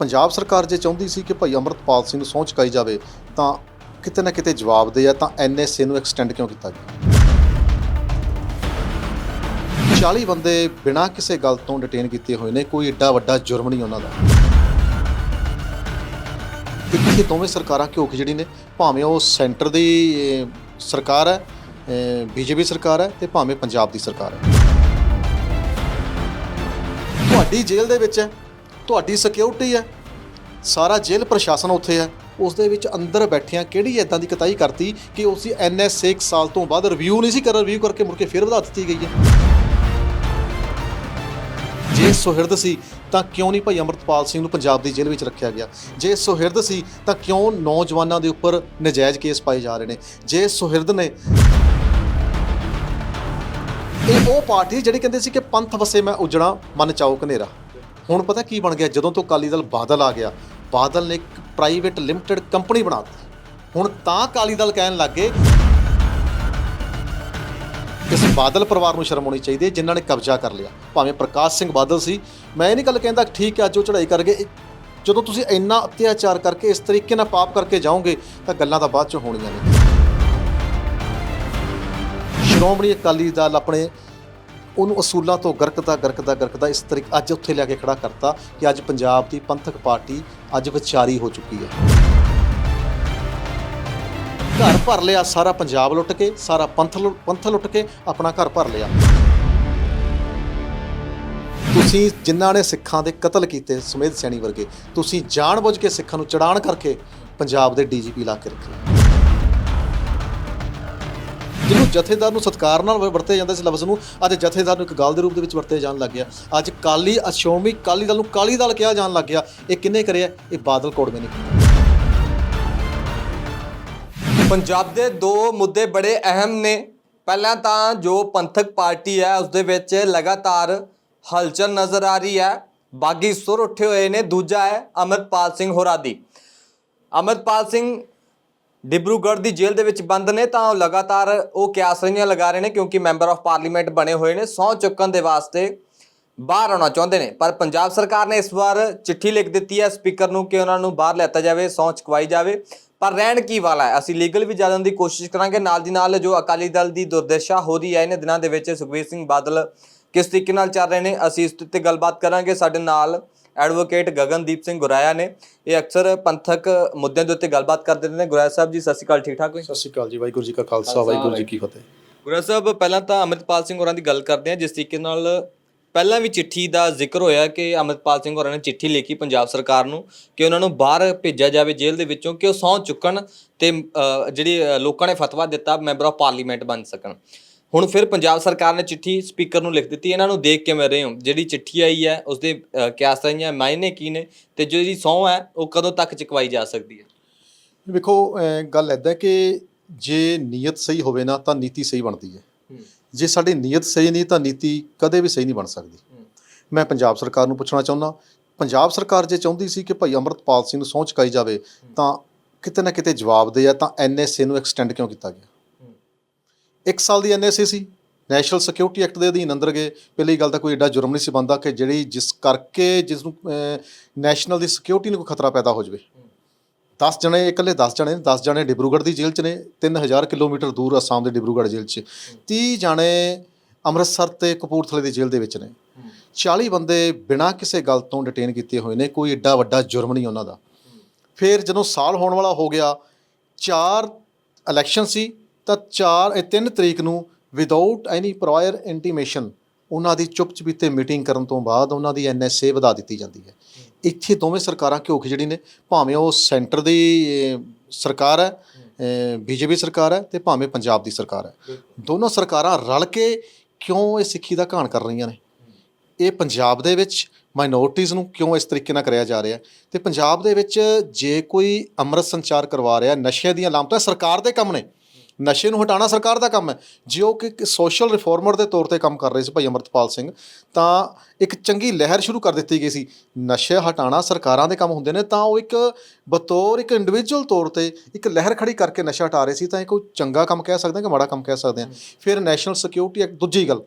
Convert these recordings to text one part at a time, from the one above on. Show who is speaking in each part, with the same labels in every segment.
Speaker 1: ਪੰਜਾਬ ਸਰਕਾਰ ਜੇ ਚਾਹੁੰਦੀ ਸੀ ਕਿ ਭਾਈ ਅਮਰਤਪਾਲ ਸਿੰਘ ਨੂੰ ਸਹੁੰ ਚੁਕਾਈ ਜਾਵੇ, ਤਾਂ ਕਿਤੇ ਨਾ ਕਿਤੇ ਜਵਾਬ ਦੇ ਆ, ਤਾਂ ਐਨਐਸਏ ਨੂੰ ਐਕਸਟੈਂਡ ਕਿਉਂ ਕੀਤਾ ਗਿਆ? 40 ਬੰਦੇ ਬਿਨਾਂ ਕਿਸੇ ਗੱਲ ਤੋਂ ਡਿਟੇਨ ਕੀਤੇ ਹੋਏ ਨੇ, ਕੋਈ ਏਡਾ ਵੱਡਾ ਜੁਰਮ ਨਹੀਂ ਉਹਨਾਂ ਦਾ। ਇਹ ਦੋਵੇਂ ਸਰਕਾਰਾਂ ਘਿਓ ਖਿਚੜੀ ਨੇ, ਭਾਵੇਂ ਉਹ ਸੈਂਟਰ ਦੀ ਸਰਕਾਰ ਹੈ ਬੀਜੇਪੀ ਸਰਕਾਰ ਹੈ, ਤੇ ਭਾਵੇਂ ਪੰਜਾਬ ਦੀ ਸਰਕਾਰ ਹੈ। ਤੁਹਾਡੀ ਜੇਲ੍ਹ ਦੇ ਵਿੱਚ ਹੈ ਤੁਹਾਡੀ ਸਿਕਿਉਰਿਟੀ ਹੈ। ਸਾਰਾ ਜੇਲ੍ਹ ਪ੍ਰਸ਼ਾਸਨ ਉੱਥੇ ਹੈ। ਉਸ ਦੇ ਵਿੱਚ ਅੰਦਰ ਬੈਠਿਆਂ ਕਿਹੜੀ ਇਦਾਂ ਦੀ ਕਤਾਈ ਕਰਤੀ ਕਿ ਉਸੇ ਐਨਐਸਏ ਇੱਕ ਸਾਲ ਤੋਂ ਬਾਅਦ ਰਿਵਿਊ ਨਹੀਂ ਸੀ ਕਰ ਰਿਵਿਊ ਕਰਕੇ ਮੁੜ ਕੇ ਫਿਰ ਵਧਾ ਦਿੱਤੀ ਗਈ ਹੈ। ਜੇ ਸੁਹਿਰਦ ਸੀ, ਤਾਂ ਕਿਉਂ ਨਹੀਂ ਭਾਈ ਅਮਰਤਪਾਲ ਸਿੰਘ ਨੂੰ ਪੰਜਾਬ ਦੀ ਜੇਲ੍ਹ ਵਿੱਚ ਰੱਖਿਆ ਗਿਆ? ਜੇ ਸੁਹਿਰਦ ਸੀ, ਤਾਂ ਕਿਉਂ ਨੌਜਵਾਨਾਂ ਦੇ ਉੱਪਰ ਨਜਾਇਜ਼ ਕੇਸ ਪਾਏ ਜਾ ਰਹੇ ਨੇ? ਜੇ ਸੁਹਿਰਦ ਨੇ ਇਹ ਉਹ ਪਾਰਟੀ ਜਿਹੜੀ ਕਹਿੰਦੇ ਸੀ ਕਿ ਪੰਥ ਵਸੇ ਮੈਂ ਉਜੜਾ ਮਨ ਚਾਓ ਕਨੇਰਾ ਹੁਣ ਪਤਾ ਕੀ ਬਣ ਗਿਆ? ਜਦੋਂ ਤੋਂ ਅਕਾਲੀ ਦਲ ਬਾਦਲ ਆ ਗਿਆ, ਬਾਦਲ ਨੇ ਇੱਕ ਪ੍ਰਾਈਵੇਟ ਲਿਮਟਿਡ ਕੰਪਨੀ ਬਣਾ ਦਿੱਤੀ। ਹੁਣ ਤਾਂ ਅਕਾਲੀ ਦਲ ਕਹਿਣ ਲੱਗੇ ਇਸ ਬਾਦਲ ਪਰਿਵਾਰ ਨੂੰ ਸ਼ਰਮ ਆਉਣੀ ਚਾਹੀਦੀ ਹੈ, ਜਿਨ੍ਹਾਂ ਨੇ ਕਬਜ਼ਾ ਕਰ ਲਿਆ। ਭਾਵੇਂ ਪ੍ਰਕਾਸ਼ ਸਿੰਘ ਬਾਦਲ ਸੀ। ਮੈਂ ਇਹ ਨਹੀਂ ਗੱਲ ਕਹਿੰਦਾ, ਠੀਕ ਹੈ, ਅੱਜ ਉਹ ਚੜ੍ਹਾਈ ਕਰ ਗਏ ਜਦੋਂ ਤੁਸੀਂ ਇੰਨਾ ਅਤਿਆਚਾਰ ਕਰਕੇ ਇਸ ਤਰੀਕੇ ਨਾਲ ਪਾਪ ਕਰਕੇ ਜਾਓਗੇ, ਤਾਂ ਗੱਲਾਂ ਤਾਂ ਬਾਅਦ ਚ ਹੋਣੀਆਂ ਨੇ। ਸ਼੍ਰੋਮਣੀ ਅਕਾਲੀ ਦਲ ਆਪਣੇ ਉਹਨੂੰ ਅਸੂਲਾਂ ਤੋਂ ਗਰਕਦਾ ਗਰਕਦਾ ਗਰਕਦਾ ਇਸ ਤਰੀਕੇ ਅੱਜ ਉੱਥੇ ਲਿਆ ਕੇ ਖੜਾ ਕਰਤਾ ਕਿ ਅੱਜ ਪੰਜਾਬ ਦੀ ਪੰਥਕ ਪਾਰਟੀ ਅੱਜ ਵਿਚਾਰੀ ਹੋ ਚੁੱਕੀ ਹੈ। ਘਰ ਭਰ ਲਿਆ, ਸਾਰਾ ਪੰਜਾਬ ਲੁੱਟ ਕੇ, ਸਾਰਾ ਪੰਥ ਲੁ- ਪੰਥ ਲੁੱਟ ਕੇ ਆਪਣਾ ਘਰ ਭਰ ਲਿਆ। ਤੁਸੀਂ ਜਿਨ੍ਹਾਂ ਨੇ ਸਿੱਖਾਂ ਦੇ ਕਤਲ ਕੀਤੇ ਸੁਮੇਧ ਸੈਣੀ ਵਰਗੇ, ਤੁਸੀਂ ਜਾਣਬੁੱਝ ਕੇ ਸਿੱਖਾਂ ਨੂੰ ਚੜਾਣ ਕਰਕੇ ਪੰਜਾਬ ਦੇ ਡੀਜੀਪੀ ਲਾ ਕੇ ਰੱਖੇ ਜਿਹਨੂੰ ਜਥੇਦਾਰ ਨੂੰ ਸਤਕਾਰ ਨਾਲ ਵਰਤੇ ਜਾਂਦਾ ਸੀ ਲਫ਼ਜ਼ ਨੂੰ ਅੱਜ ਜਥੇਦਾਰ ਨੂੰ ਇੱਕ ਗੱਲ ਦੇ ਰੂਪ ਦੇ ਵਿੱਚ ਵਰਤੇ ਜਾਣ ਲੱਗ ਗਿਆ। ਅੱਜ ਕਾਲੀ ਅਸ਼ੋਮੀ ਕਾਲੀ ਦਲ ਨੂੰ ਕਾਲੀ ਦਲ ਕਿਹਾ ਜਾਣ ਲੱਗ ਗਿਆ। ਇਹ ਕਿੰਨੇ ਕਰਿਆ ਇਹ ਬਾਦਲ ਕੋੜਵੇਂ ਨੇ। ਕੀਤਾ
Speaker 2: ਪੰਜਾਬ ਦੇ ਦੋ ਮੁੱਦੇ ਬੜੇ ਅਹਿਮ ਨੇ। ਪਹਿਲਾਂ ਤਾਂ ਜੋ ਪੰਥਕ ਪਾਰਟੀ ਹੈ, ਉਸ ਦੇ ਵਿੱਚ ਲਗਾਤਾਰ ਹਲਚਲ ਨਜ਼ਰ ਆ ਰਹੀ ਹੈ। ਬਾਗੀ ਸੁਰ ਉੱਠੇ ਹੋਏ ਨੇ। ਦੂਜਾ ਹੈ ਅਮਰਪਾਲ ਸਿੰਘ ਹੋਰਾਂ ਦੀ ਅਮਰਪਾਲ ਸਿੰਘ ਡਿਬਰੂਗੜ੍ਹ ਦੀ ਜੇਲ੍ਹ ਦੇ ਵਿੱਚ ਬੰਦ ਨੇ, ਤਾਂ ਲਗਾਤਾਰ ਉਹ ਕਿਆਸਰੀਆਂ ਲਗਾ ਰਹੇ ਨੇ ਕਿਉਂਕਿ ਮੈਂਬਰ ਆਫ ਪਾਰਲੀਮੈਂਟ ਬਣੇ ਹੋਏ ਨੇ, ਸਹੁੰ ਚੁੱਕਣ ਦੇ ਵਾਸਤੇ ਬਾਹਰ ਆਉਣਾ ਚਾਹੁੰਦੇ ਨੇ। ਪਰ ਪੰਜਾਬ ਸਰਕਾਰ ਨੇ ਇਸ ਵਾਰ ਚਿੱਠੀ ਲਿਖ ਦਿੱਤੀ ਹੈ ਸਪੀਕਰ ਨੂੰ ਕਿ ਉਹਨਾਂ ਨੂੰ ਬਾਹਰ ਲੈਤਾ ਜਾਵੇ, ਸਹੁੰ ਚੁਕਵਾਈ ਜਾਵੇ। ਪਰ ਰਹਿਣ ਕੀ ਵਾਲਾ ਹੈ? ਅਸੀਂ ਲੀਗਲ ਵੀ ਜਾਣਨ ਦੀ ਕੋਸ਼ਿਸ਼ ਕਰਾਂਗੇ। ਨਾਲ ਦੀ ਨਾਲ ਜੋ ਅਕਾਲੀ ਦਲ ਦੀ ਦੁਰਦਸ਼ਾ ਹੋ ਰਹੀ ਹੈ, ਇਹਨਾਂ ਦਿਨਾਂ ਦੇ ਵਿੱਚ ਸੁਖਬੀਰ ਸਿੰਘ ਬਾਦਲ ਕਿਸ ਤਰੀਕੇ ਨਾਲ ਚੱਲ ਰਹੇ ਨੇ, ਅਸੀਂ ਇਸ ਉੱਤੇ ਗੱਲਬਾਤ ਕਰਾਂਗੇ। ਸਾਡੇ ਨਾਲ ਐਡਵੋਕੇਟ ਗਗਨਦੀਪ ਸਿੰਘ ਗੁਰਾਇਆ ਨੇ। ਇਹ ਅਕਸਰ ਪੰਥਕ ਮੁੱਦਿਆਂ ਦੇ ਉੱਤੇ ਗੱਲਬਾਤ ਕਰਦੇ ਰਹਿੰਦੇ ਨੇ। ਗੁਰਾਇਆ ਸਾਹਿਬ ਜੀ ਸਤਿ ਸ਼੍ਰੀ ਅਕਾਲ ਠੀਕ ਠਾਕ ਹੋ
Speaker 1: ਸਤਿ ਸ਼੍ਰੀ ਅਕਾਲ ਜੀ ਵਾਹਿਗੁਰੂ ਜੀ ਕਾ ਖਾਲਸਾ ਵਾਹਿਗੁਰੂ ਜੀ ਕੀ ਫਤਿਹ।
Speaker 2: ਗੁਰਾ ਸਾਹਿਬ ਪਹਿਲਾਂ ਤਾਂ ਅਮਰਿਤਪਾਲ ਸਿੰਘ ਹੋਰਾਂ ਦੀ ਗੱਲ ਕਰਦੇ ਹਾਂ। ਜਿਸ ਤਰੀਕੇ ਨਾਲ ਪਹਿਲਾਂ ਵੀ ਚਿੱਠੀ ਦਾ ਜ਼ਿਕਰ ਹੋਇਆ ਕਿ ਅਮਰਿਤਪਾਲ ਸਿੰਘ ਹੋਰਾਂ ਨੇ ਚਿੱਠੀ ਲਿਖੀ ਪੰਜਾਬ ਸਰਕਾਰ ਨੂੰ ਕਿ ਉਹਨਾਂ ਨੂੰ ਬਾਹਰ ਭੇਜਿਆ ਜਾਵੇ ਜੇਲ੍ਹ ਦੇ ਵਿੱਚੋਂ ਕਿ ਉਹ ਸਹੁੰ ਚੁੱਕਣ ਤੇ ਜਿਹੜੀ ਲੋਕਾਂ ਨੇ ਫਤਵਾ ਦਿੱਤਾ ਮੈਂਬਰ ਆਫ ਪਾਰਲੀਮੈਂਟ ਬਣ ਸਕਣ। ਹੁਣ ਫਿਰ ਪੰਜਾਬ ਸਰਕਾਰ ਨੇ ਚਿੱਠੀ ਸਪੀਕਰ ਨੂੰ ਲਿਖ ਦਿੱਤੀ ਇਹਨਾਂ ਨੂੰ ਦੇਖ ਕਿਵੇਂ ਰਹੇ ਹੋ ਜਿਹੜੀ ਚਿੱਠੀ ਆਈ ਹੈ ਉਸ ਦੇ ਕਿਆਸ ਰਹੀਆਂ ਮਾਇਨੇ ਕੀ ਨੇ ਤੇ ਜਿਹੜੀ ਸਹੁੰ ਹੈ ਉਹ ਕਦੋਂ ਤੱਕ ਚੁਕਵਾਈ ਜਾ ਸਕਦੀ ਹੈ?
Speaker 1: ਵੇਖੋ ਗੱਲ ਐਦਾਂ ਕਿ ਜੇ ਨੀਅਤ ਸਹੀ ਹੋਵੇ ਨਾ ਤਾਂ ਨੀਤੀ ਸਹੀ ਬਣਦੀ ਹੈ। ਜੇ ਸਾਡੀ ਨੀਅਤ ਸਹੀ ਨਹੀਂ ਤਾਂ ਨੀਤੀ ਕਦੇ ਵੀ ਸਹੀ ਨਹੀਂ ਬਣ ਸਕਦੀ। ਮੈਂ ਪੰਜਾਬ ਸਰਕਾਰ ਨੂੰ ਪੁੱਛਣਾ ਚਾਹੁੰਦਾ ਪੰਜਾਬ ਸਰਕਾਰ ਜੇ ਚਾਹੁੰਦੀ ਸੀ ਕਿ ਭਾਈ ਅਮਰਤਪਾਲ ਸਿੰਘ ਨੂੰ ਸਹੁੰ ਚੁਕਾਈ ਜਾਵੇ ਤਾਂ ਕਿਤੇ ਨਾ ਕਿਤੇ ਜਵਾਬ ਦੇ ਆ ਤਾਂ ਐਨਐਸਏ ਨੂੰ ਐਕਸਟੈਂਡ ਕਿਉਂ ਕੀਤਾ ਗਿਆ? ਇੱਕ ਸਾਲ ਦੀ ਐਨਐਸਏ ਸੀ ਨੈਸ਼ਨਲ ਸਿਕਿਉਰਿਟੀ ਐਕਟ ਦੇ ਅਧੀਨ ਅੰਦਰ ਗਏ। ਪਹਿਲੀ ਗੱਲ ਤਾਂ ਕੋਈ ਐਡਾ ਜੁਰਮ ਨਹੀਂ ਸੀ ਬੰਦਾ ਕਿ ਜਿਹੜੀ ਜਿਸ ਕਰਕੇ ਜਿਸ ਨੂੰ ਨੈਸ਼ਨਲ ਦੀ ਸਿਕਿਉਰਿਟੀ ਨੂੰ ਕੋਈ ਖਤਰਾ ਪੈਦਾ ਹੋ ਜਾਵੇ। 10 ਜਣੇ ਇਕੱਲੇ 10 ਜਣੇ 10 ਜਣੇ ਡਿਬਰੂਗੜ੍ਹ ਦੀ ਜੇਲ੍ਹ 'ਚ ਨੇ 3000 ਕਿਲੋਮੀਟਰ ਦੂਰ ਅਸਾਮ ਦੇ ਡਿਬਰੂਗੜ੍ਹ ਜੇਲ੍ਹ 'ਚ। 30 ਜਣੇ ਅੰਮ੍ਰਿਤਸਰ ਤੇ ਕਪੂਰਥਲੇ ਦੀ ਜੇਲ੍ਹ ਦੇ ਵਿੱਚ ਨੇ। 40 ਬੰਦੇ ਬਿਨਾਂ ਕਿਸੇ ਗੱਲ ਤੋਂ ਡਿਟੇਨ ਕੀਤੇ ਹੋਏ ਨੇ, ਕੋਈ ਏਡਾ ਵੱਡਾ ਜੁਰਮ ਨਹੀਂ ਉਹਨਾਂ ਦਾ। ਫਿਰ ਜਦੋਂ ਸਾਲ ਹੋਣ ਵਾਲਾ ਹੋ ਗਿਆ, ਚਾਰ ਇਲੈਕਸ਼ਨ ਸੀ ਤਾਂ 4 3 ਤਰੀਕ ਨੂੰ ਵਿਦਆਊਟ ਐਨੀ ਪ੍ਰਾਇਰ ਇੰਟੀਮੇਸ਼ਨ ਉਹਨਾਂ ਦੀ ਚੁੱਪ ਚਪੀਤੇ ਮੀਟਿੰਗ ਕਰਨ ਤੋਂ ਬਾਅਦ ਉਹਨਾਂ ਦੀ ਐਨਐਸਏ ਵਧਾ ਦਿੱਤੀ ਜਾਂਦੀ ਹੈ। ਇੱਥੇ ਦੋਵੇਂ ਸਰਕਾਰਾਂ ਘਿਓ ਖਿਚੜੀ ਨੇ, ਭਾਵੇਂ ਉਹ ਸੈਂਟਰ ਦੀ ਸਰਕਾਰ ਹੈ ਬੀਜੇਪੀ ਸਰਕਾਰ ਹੈ ਤੇ ਭਾਵੇਂ ਪੰਜਾਬ ਦੀ ਸਰਕਾਰ ਹੈ। ਦੋਨੋਂ ਸਰਕਾਰਾਂ ਰਲ ਕੇ ਕਿਉਂ ਇਹ ਸਿੱਖੀ ਦਾ ਘਾਣ ਕਰ ਰਹੀਆਂ ਨੇ? ਇਹ ਪੰਜਾਬ ਦੇ ਵਿੱਚ ਮਾਈਨੋਰਟੀਜ਼ ਨੂੰ ਕਿਉਂ ਇਸ ਤਰੀਕੇ ਨਾਲ ਕਰਿਆ ਜਾ ਰਿਹਾ? ਤੇ ਪੰਜਾਬ ਦੇ ਵਿੱਚ ਜੇ ਕੋਈ ਅੰਮ੍ਰਿਤ ਸੰਚਾਰ ਕਰਵਾ ਰਿਹਾ, ਨਸ਼ੇ ਦੀਆਂ ਲਾਮਤਾਂ ਸਰਕਾਰ ਦੇ ਕੰਮ ਨੇ। ਨਸ਼ੇ ਨੂੰ ਹਟਾਉਣਾ ਸਰਕਾਰ ਦਾ ਕੰਮ ਹੈ। ਜੇ ਉਹ ਕਿ ਸੋਸ਼ਲ ਰਿਫਾਰਮਰ ਦੇ ਤੌਰ ਤੇ ਕੰਮ ਕਰ ਰਹੇ ਸੀ ਭਾਈ ਅਮਰਤਪਾਲ ਸਿੰਘ, ਤਾਂ ਇੱਕ ਚੰਗੀ ਲਹਿਰ ਸ਼ੁਰੂ ਕਰ ਦਿੱਤੀ ਗਈ ਸੀ। ਨਸ਼ੇ ਹਟਾਉਣਾ ਸਰਕਾਰਾਂ ਦੇ ਕੰਮ ਹੁੰਦੇ ਨੇ, ਤਾਂ ਉਹ ਇੱਕ ਬਤੌਰ ਇੱਕ ਇੰਡੀਵਿਜੂਅਲ ਤੌਰ ਤੇ ਇੱਕ ਲਹਿਰ ਖੜੀ ਕਰਕੇ ਨਸ਼ਾ ਹਟਾ ਰਹੇ ਸੀ, ਤਾਂ ਇਹ ਕੋਈ ਚੰਗਾ ਕੰਮ ਕਹਿ ਸਕਦੇ ਹਾਂ ਕਿ ਮਾੜਾ ਕੰਮ ਕਹਿ ਸਕਦੇ ਹਾਂ। ਫਿਰ ਨੈਸ਼ਨਲ ਸਿਕਿਉਰਿਟੀ ਐਕਟ ਦੂਜੀ ਗੱਲ,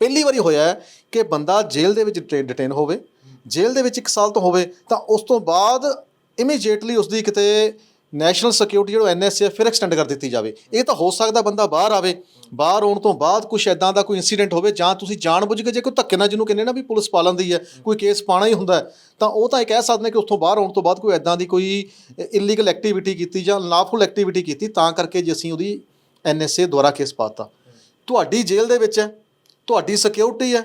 Speaker 1: ਪਹਿਲੀ ਵਾਰੀ ਹੋਇਆ ਹੈ ਕਿ ਬੰਦਾ ਜੇਲ੍ਹ ਦੇ ਵਿੱਚ ਡਿਟੇਨ ਹੋਵੇ, ਜੇਲ੍ਹ ਦੇ ਵਿੱਚ 1 ਸਾਲ ਤੋਂ ਹੋਵੇ, ਤਾਂ ਉਸ ਤੋਂ ਬਾਅਦ ਇਮੀਡੀਏਟਲੀ ਉਸ ਦੀ ਕਿਤੇ ਨੈਸ਼ਨਲ ਸਿਕਿਉਰਿਟੀ ਜਿਹੜਾ ਐਨਐਸਏ ਫਿਰ ਐਕਸਟੈਂਡ ਕਰ ਦਿੱਤੀ ਜਾਵੇ। ਇਹ ਤਾਂ ਹੋ ਸਕਦਾ ਬੰਦਾ ਬਾਹਰ ਆਵੇ, ਬਾਹਰ ਆਉਣ ਤੋਂ ਬਾਅਦ ਕੁਝ ਐਦਾਂ ਦਾ ਕੋਈ ਇਨਸੀਡੈਂਟ ਹੋਵੇ, ਜਾਂ ਤੁਸੀਂ ਜਾਣਬੁੱਝ ਕੇ ਜੇ ਕੋਈ ਧੱਕੇ ਨਾਲ ਜਿਹਨੂੰ ਕਹਿੰਦੇ ਨਾ ਵੀ ਪੁਲਿਸ ਪਾ ਲੈਂਦੀ ਹੈ, ਕੋਈ ਕੇਸ ਪਾਣਾ ਹੀ ਹੁੰਦਾ ਤਾਂ ਉਹ ਤਾਂ ਇਹ ਕਹਿ ਸਕਦੇ ਨੇ ਕਿ ਉੱਥੋਂ ਬਾਹਰ ਆਉਣ ਤੋਂ ਬਾਅਦ ਕੋਈ ਐਦਾਂ ਦੀ ਕੋਈ ਇਲੀਗਲ ਐਕਟੀਵਿਟੀ ਕੀਤੀ ਜਾਂ ਲਾਫੁਲ ਐਕਟੀਵਿਟੀ ਕੀਤੀ, ਤਾਂ ਕਰਕੇ ਜੇ ਅਸੀਂ ਉਹਦੀ ਐਨਐਸਏ ਦੁਆਰਾ ਕੇਸ ਪਾਤਾ ਤੁਹਾਡੀ ਜੇਲ੍ਹ ਦੇ ਵਿੱਚ ਹੈ, ਤੁਹਾਡੀ ਸਿਕਿਉਰਿਟੀ ਹੈ,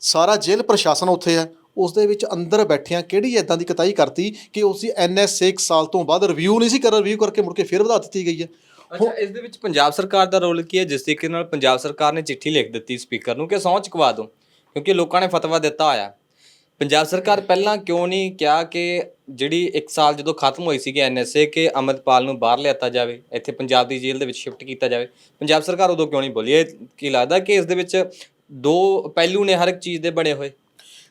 Speaker 1: ਸਾਰਾ ਜੇਲ੍ਹ ਪ੍ਰਸ਼ਾਸਨ ਉੱਥੇ ਹੈ ਉਸ ਦੇ ਵਿੱਚ ਅੰਦਰ ਬੈਠਿਆਂ ਕਿਹੜੀ ਐਦਾਂ ਦੀ ਕਤਾਈ ਕਰਤੀ ਕਿ ਉਸ ਦੀ ਐਨਐਸਏ 1 ਸਾਲ ਤੋਂ ਬਾਅਦ ਰਿਵਿਊ ਨਹੀਂ ਸੀ ਕਰ ਰਿਵਿਊ ਕਰਕੇ ਮੁੜ ਕੇ ਫਿਰ ਵਧਾ ਦਿੱਤੀ ਗਈ ਹੈ?
Speaker 2: ਅੱਛਾ ਇਸ ਦੇ ਵਿੱਚ ਪੰਜਾਬ ਸਰਕਾਰ ਦਾ ਰੋਲ ਕੀ ਹੈ? ਜਿਸ ਤਰੀਕੇ ਨਾਲ ਪੰਜਾਬ ਸਰਕਾਰ ਨੇ ਚਿੱਠੀ ਲਿਖ ਦਿੱਤੀ ਸਪੀਕਰ ਨੂੰ ਕਿ ਸਹੁੰ ਚੁਕਵਾ ਦਿਓ ਕਿਉਂਕਿ ਲੋਕਾਂ ਨੇ ਫਤਵਾ ਦਿੱਤਾ ਹੋਇਆ ਪੰਜਾਬ ਸਰਕਾਰ ਪਹਿਲਾਂ ਕਿਉਂ ਨਹੀਂ ਕਿਹਾ ਕਿ ਜਿਹੜੀ 1 ਸਾਲ ਜਦੋਂ ਖਤਮ ਹੋਈ ਸੀਗੀ ਐਨਐਸਏ ਕਿ ਅਮਰਪਾਲ ਨੂੰ ਬਾਹਰ ਲਿਆਤਾ ਜਾਵੇ ਇੱਥੇ ਪੰਜਾਬ ਦੀ ਜੇਲ੍ਹ ਦੇ ਵਿੱਚ ਸ਼ਿਫਟ ਕੀਤਾ ਜਾਵੇ? ਪੰਜਾਬ ਸਰਕਾਰ ਉਦੋਂ ਕਿਉਂ ਨਹੀਂ ਬੋਲੀ? ਇਹ ਕੀ ਲੱਗਦਾ ਕਿ ਇਸ ਦੇ ਵਿੱਚ ਦੋ ਪਹਿਲੂ ਨੇ ਹਰ ਇੱਕ ਚੀਜ਼ ਦੇ ਬਣੇ ਹੋਏ?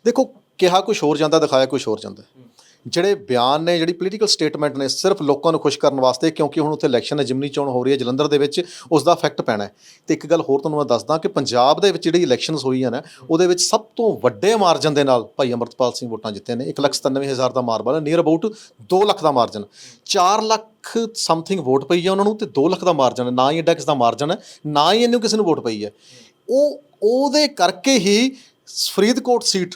Speaker 1: ਦੇਖੋ ਕਿਹਾ ਕੁਝ ਹੋਰ ਜਾਂਦਾ, ਦਿਖਾਇਆ ਕੁਝ ਹੋਰ ਜਾਂਦਾ। ਜਿਹੜੇ ਬਿਆਨ ਨੇ, ਜਿਹੜੀ ਪੋਲੀਟੀਕਲ ਸਟੇਟਮੈਂਟ ਨੇ, ਸਿਰਫ ਲੋਕਾਂ ਨੂੰ ਖੁਸ਼ ਕਰਨ ਵਾਸਤੇ, ਕਿਉਂਕਿ ਹੁਣ ਉੱਥੇ ਇਲੈਕਸ਼ਨ ਹੈ ਜਿਮਨੀ ਚੋਣ ਹੋ ਰਹੀ ਹੈ, ਜਲੰਧਰ ਦੇ ਵਿੱਚ ਉਸ ਦਾ ਇਫੈਕਟ ਪੈਣਾ ਹੈ। ਤੇ ਇੱਕ ਗੱਲ ਹੋਰ ਤੁਹਾਨੂੰ ਮੈਂ ਦੱਸਦਾ ਕਿ ਪੰਜਾਬ ਦੇ ਵਿੱਚ ਜਿਹੜੀ ਇਲੈਕਸ਼ਨਸ ਹੋਈਆਂ ਨੇ, ਉਹਦੇ ਵਿੱਚ ਸਭ ਤੋਂ ਵੱਡੇ ਮਾਰਜਨ ਦੇ ਨਾਲ ਭਾਈ ਅਮਰਤਪਾਲ ਸਿੰਘ ਵੋਟਾਂ ਜਿੱਤੇ ਨੇ। 197000 ਦਾ ਮਾਰਬਲ ਨੀਅਰ ਅਬਾਊਟ 2 ਲੱਖ ਦਾ ਮਾਰਜਨ 4 ਲੱਖ ਸਮਥਿੰਗ ਵੋਟ ਪਈ ਹੈ ਉਹਨਾਂ ਨੂੰ, ਤੇ 2 ਲੱਖ ਦਾ ਮਾਰਜਨ ਨਾ ਹੀ ਐਡਾ ਕਿਸੇ ਦਾ ਮਾਰਜਨ ਹੈ, ਨਾ ਹੀ ਇਹਨੂੰ ਕਿਸੇ ਨੂੰ ਵੋਟ ਪਈ ਹੈ। ਉਹ, ਉਹਦੇ ਕਰਕੇ ਹੀ ਫਰੀਦਕੋਟ ਸੀਟ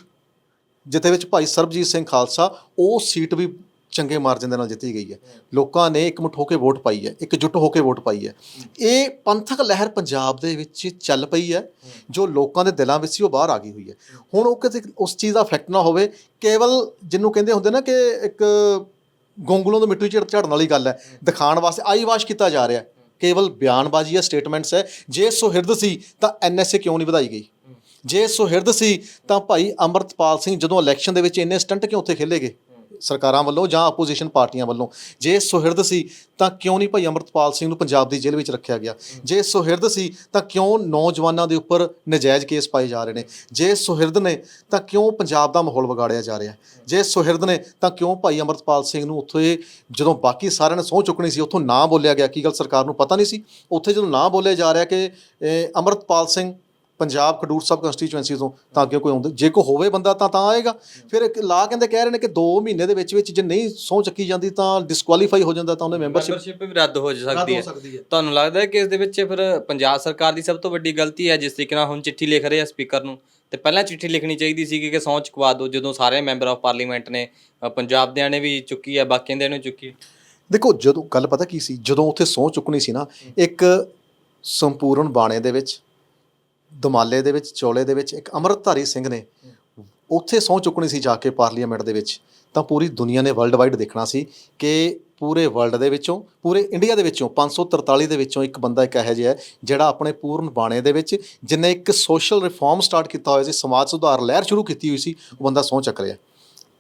Speaker 1: ਜਿੱਥੇ ਵਿੱਚ ਭਾਈ ਸਰਬਜੀਤ ਸਿੰਘ ਖਾਲਸਾ, ਉਹ ਸੀਟ ਵੀ ਚੰਗੇ ਮਾਰਜਨ ਦੇ ਨਾਲ ਜਿੱਤੀ ਗਈ ਹੈ। ਲੋਕਾਂ ਨੇ ਇਕਮੁੱਠ ਹੋ ਕੇ ਵੋਟ ਪਾਈ ਹੈ, ਇਕਜੁੱਟ ਹੋ ਕੇ ਵੋਟ ਪਾਈ ਹੈ। ਇਹ ਪੰਥਕ ਲਹਿਰ ਪੰਜਾਬ ਦੇ ਵਿੱਚ ਚੱਲ ਪਈ ਹੈ, ਜੋ ਲੋਕਾਂ ਦੇ ਦਿਲਾਂ ਵਿੱਚ ਸੀ, ਉਹ ਬਾਹਰ ਆ ਗਈ ਹੋਈ ਹੈ। ਹੁਣ ਉਹ ਕਿਤੇ ਉਸ ਚੀਜ਼ ਦਾ ਇਫੈਕਟ ਨਾ ਹੋਵੇ, ਕੇਵਲ ਜਿਹਨੂੰ ਕਹਿੰਦੇ ਹੁੰਦੇ ਨਾ ਕਿ ਇੱਕ ਗੋਂਗਲੋਂ ਤੋਂ ਮਿੱਟੀ ਝੜ, ਝੜਨ ਵਾਲੀ ਗੱਲ ਹੈ ਦਿਖਾਣ ਵਾਸਤੇ ਆਈ ਵਾਸ਼ ਕੀਤਾ ਜਾ ਰਿਹਾ ਕੇਵਲ ਬਿਆਨਬਾਜ਼ੀ ਹੈ ਸਟੇਟਮੈਂਟਸ ਹੈ। ਜੇ ਸੁਹਿਰਦ ਸੀ, ਤਾਂ ਐਨਐਸਏ ਕਿਉਂ ਨਹੀਂ ਵਧਾਈ ਗਈ? ਜੇ ਸੁਹਿਰਦ ਸੀ, ਤਾਂ ਭਾਈ ਅਮਰਤਪਾਲ ਸਿੰਘ ਜਦੋਂ ਇਲੈਕਸ਼ਨ ਦੇ ਵਿੱਚ ਇੰਨੇ ਸਟੰਟ ਕਿਉਂ ਉੱਥੇ ਖੇਲੇ ਗਏ? ਸਰਕਾਰਾਂ ਵੱਲੋਂ ਜਾਂ ਆਪੋਜੀਸ਼ਨ ਪਾਰਟੀਆਂ ਵੱਲੋਂ? ਜੇ ਸੁਹਿਰਦ ਸੀ, ਤਾਂ ਕਿਉਂ ਨਹੀਂ ਭਾਈ ਅਮਰਤਪਾਲ ਸਿੰਘ ਨੂੰ ਪੰਜਾਬ ਦੀ ਜੇਲ੍ਹ ਵਿੱਚ ਰੱਖਿਆ ਗਿਆ? ਜੇ ਸੁਹਿਰਦ ਸੀ, ਤਾਂ ਕਿਉਂ ਨੌਜਵਾਨਾਂ ਦੇ ਉੱਪਰ ਨਜਾਇਜ਼ ਕੇਸ ਪਾਏ ਜਾ ਰਹੇ ਨੇ? ਜੇ ਸੁਹਿਰਦ ਨੇ, ਤਾਂ ਕਿਉਂ ਪੰਜਾਬ ਦਾ ਮਾਹੌਲ ਵਿਗਾੜਿਆ ਜਾ ਰਿਹਾ? ਜੇ ਸੁਹਿਰਦ ਨੇ, ਤਾਂ ਕਿਉਂ ਭਾਈ ਅਮਰਤਪਾਲ ਸਿੰਘ ਨੂੰ ਉੱਥੇ ਜਦੋਂ ਬਾਕੀ ਸਾਰਿਆਂ ਨੇ ਸਹੁੰ ਚੁੱਕਣੀ ਸੀ, ਉੱਥੋਂ ਨਾ ਬੋਲਿਆ ਗਿਆ? ਕੀ ਗੱਲ ਸਰਕਾਰ ਨੂੰ ਪਤਾ ਨਹੀਂ ਸੀ? ਉੱਥੇ ਜਦੋਂ ਨਾ ਬੋਲਿਆ ਜਾ ਰਿਹਾ ਕਿ ਇਹ ਅਮਰਤਪਾਲ ਸਿੰਘ ਪੰਜਾਬ ਖਡੂਰ ਸਾਹਿਬ ਕੰਸਟੀਚੁਐਂਸੀ ਤੋਂ ਤਾਂ ਅੱਗੇ ਕੋਈ ਆਉਂਦਾ। ਜੇ ਕੋਈ ਹੋਵੇ ਬੰਦਾ ਤਾਂ ਤਾਂ ਆਏਗਾ। ਫਿਰ ਇੱਕ ਲਾ ਕਹਿੰਦੇ ਕਹਿ ਰਹੇ ਨੇ ਕਿ 2 ਮਹੀਨੇ ਦੇ ਵਿੱਚ ਵਿੱਚ ਜੇ ਨਹੀਂ ਸਹੁੰ ਚੱਕੀ ਜਾਂਦੀ ਤਾਂ ਡਿਸਕੁਆਲੀਫਾਈ ਹੋ ਜਾਂਦਾ ਤਾਂ ਉਹਨੇ ਮੈਂਬਰਸ਼ਿਪ
Speaker 2: ਵੀ ਰੱਦ ਹੋ ਸਕਦੀ ਹੈ
Speaker 1: ਸਕਦੀ ਹੈ।
Speaker 2: ਤੁਹਾਨੂੰ ਲੱਗਦਾ ਹੈ ਕਿ ਇਸ ਦੇ ਵਿੱਚ ਫਿਰ ਪੰਜਾਬ ਸਰਕਾਰ ਦੀ ਸਭ ਤੋਂ ਵੱਡੀ ਗਲਤੀ ਹੈ ਜਿਸ ਤਰੀਕੇ ਨਾਲ ਹੁਣ ਚਿੱਠੀ ਲਿਖ ਰਹੇ ਆ ਸਪੀਕਰ ਨੂੰ? ਤੇ ਪਹਿਲਾਂ ਚਿੱਠੀ ਲਿਖਣੀ ਚਾਹੀਦੀ ਸੀ ਕਿ ਸਹੁੰ ਚੁਕਵਾ ਦਿਓ ਜਦੋਂ ਸਾਰੇ ਮੈਂਬਰ ਆਫ ਪਾਰਲੀਮੈਂਟ ਨੇ ਪੰਜਾਬ ਦਿਆਂ ਨੇ ਵੀ ਚੁੱਕੀ ਹੈ ਬਾਕੀਆਂ ਦੇ ਨੇ ਚੁੱਕੀ
Speaker 1: ਦੇਖੋ ਜਦੋਂ ਗੱਲ ਪਤਾ ਕੀ ਸੀ? ਜਦੋਂ ਉੱਥੇ ਸਹੁੰ ਚੁੱਕਣੀ ਸੀ ਨਾ ਇੱਕ ਸੰਪੂਰਨ ਬਾਣੇ ਦੇ ਵਿੱਚ ਦਮਾਲੇ ਦੇ ਵਿੱਚ, ਚੋਲੇ ਦੇ ਵਿੱਚ, ਇੱਕ ਅੰਮ੍ਰਿਤਧਾਰੀ ਸਿੰਘ ਨੇ ਉੱਥੇ ਸਹੁੰ ਚੁੱਕਣੀ ਸੀ ਜਾ ਕੇ ਪਾਰਲੀਮੈਂਟ ਦੇ ਵਿੱਚ। ਤਾਂ ਪੂਰੀ ਦੁਨੀਆ ਨੇ ਵਰਲਡ ਵਾਈਡ ਦੇਖਣਾ ਸੀ ਕਿ ਪੂਰੇ ਵਰਲਡ ਦੇ ਵਿੱਚੋਂ, ਪੂਰੇ ਇੰਡੀਆ ਦੇ ਵਿੱਚੋਂ 543 ਦੇ ਵਿੱਚੋਂ ਇੱਕ ਬੰਦਾ ਇੱਕ ਇਹੋ ਜਿਹਾ ਹੈ, ਜਿਹੜਾ ਆਪਣੇ ਪੂਰਨ ਬਾਣੇ ਦੇ ਵਿੱਚ, ਜਿਨੇ ਇੱਕ ਸੋਸ਼ਲ ਰਿਫਾਰਮ ਸਟਾਰਟ ਕੀਤਾ ਹੋਇਆ ਸੀ, ਸਮਾਜ ਸੁਧਾਰ ਲਹਿਰ ਸ਼ੁਰੂ ਕੀਤੀ ਹੋਈ ਸੀ, ਉਹ ਬੰਦਾ ਸਹੁੰ ਚੱਕ ਰਿਹਾ